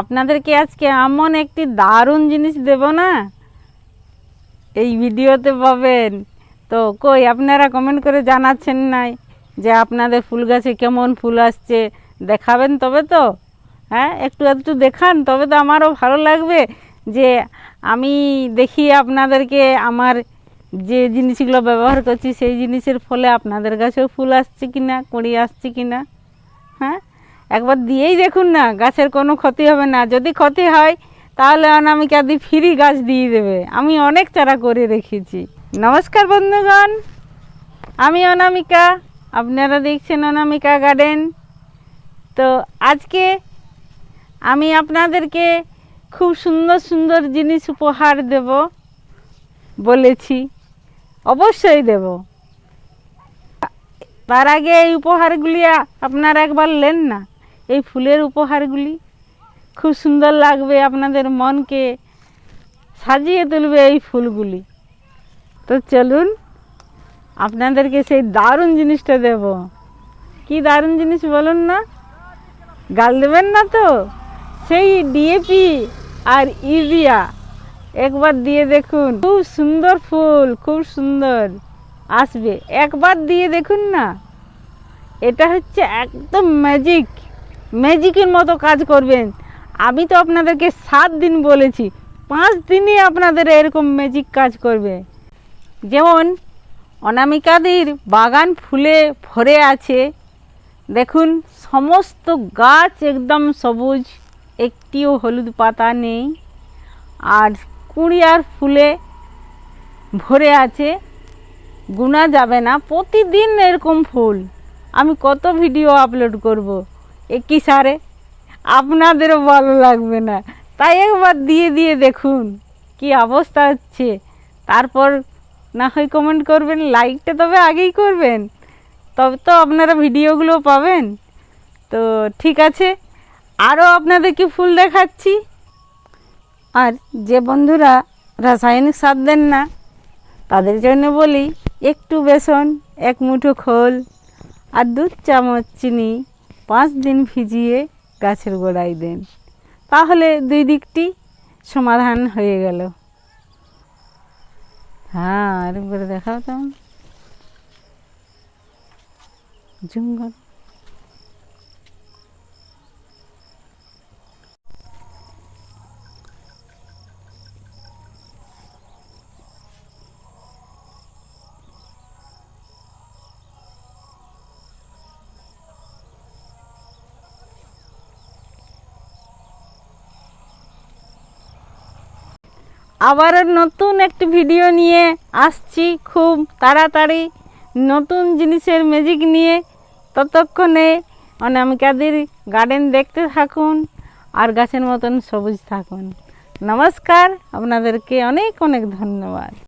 আপনাদেরকে আজকে এমন একটি দারুণ জিনিস দেব না? এই ভিডিওতে পাবেন। তো কই, আপনারা কমেন্ট করে জানাচ্ছেন নাই যে আপনাদের ফুল গাছে কেমন ফুল আসছে। দেখাবেন তবে তো হ্যাঁ? একটু একটু দেখান, তবে তো আমারও ভালো লাগবে যে আমি দেখি আপনাদেরকে আমার যে জিনিসগুলো ব্যবহার করছি, সেই জিনিসের ফলে আপনাদের কাছেও ফুল আসছে কি না কুড়ি আসছে কি না হ্যাঁ? একবার দিয়েই দেখুন না, গাছের কোনো ক্ষতি হবে না। যদি ক্ষতি হয়, তাহলে অনামিকা দি ফ্রি গাছ দিয়ে দেবে? আমি অনেক চারা করে রেখেছি। নমস্কার বন্ধুগণ, আমি অনামিকা। আপনারা দেখছেন অনামিকা গার্ডেন। তো আজকে আমি আপনাদেরকে খুব সুন্দর সুন্দর জিনিস উপহার দেব বলেছি। অবশ্যই দেব। তার আগে এই উপহারগুলি আপনারা একবার নেন না। এই ফুলের উপহারগুলি খুব সুন্দর লাগবে আপনাদের মনকে সাজিয়ে তুলবে এই ফুলগুলি। তো চলুন, আপনাদেরকে সেই দারুণ জিনিসটা দেব। কি দারুণ জিনিস বলুন না? গাল দেবেন না তো? সেই ডিএপি আর ইউরিয়া, একবার দিয়ে দেখুন। খুব সুন্দর ফুল, খুব সুন্দর। আসবে, একবার দিয়ে দেখুন না। এটা হচ্ছে একদম ম্যাজিক ম্যাজিকের মতো কাজ করবেন। আমি তো আপনাদেরকে সাত দিন বলেছি, পাঁচ দিনই আপনাদের এরকম ম্যাজিক কাজ করবে। যেমন, অনামিকাদির বাগান ফুলে ভরে আছে। দেখুন, সমস্ত গাছ একদম সবুজ, একটিও হলুদ পাতা নেই। আর কুঁড়িয়ার ফুলে ভরে আছে। গুণা যাবে না, প্রতিদিন এরকম ফুল। আমি কত ভিডিও আপলোড করব? একই সারে আপনাদেরও ভালো লাগবে না। তাই একবার দিয়ে দিয়ে দেখুন কি অবস্থা হচ্ছে। তারপর না হয় কমেন্ট করবেন লাইকটা তবে আগেই করবেন। তবে তো আপনারা ভিডিওগুলো পাবেন। তো ঠিক আছে, আরও আপনাদেরকে ফুল দেখাচ্ছি। আর যে বন্ধুরা রাসায়নিক সার দেন না, তাদের জন্য বলি একটু বেসন, এক মুঠো খোল আর দু চামচ চিনি। পাঁচ দিন ভিজিয়ে গাছের গোড়ায় দেন। তাহলে দুই দিকটি সমাধান হয়ে গেল। হ্যাঁ আর করে দেখাও তো। করো। আবার নতুন একটি ভিডিও নিয়ে আসছি খুব তাড়াতাড়ি। নতুন জিনিসের ম্যাজিক নিয়ে। ততক্ষণে অনামিকাদের গার্ডেন দেখতে থাকুন আর গাছের মতন সবুজ থাকুন। নমস্কার, আপনাদেরকে অনেক অনেক ধন্যবাদ।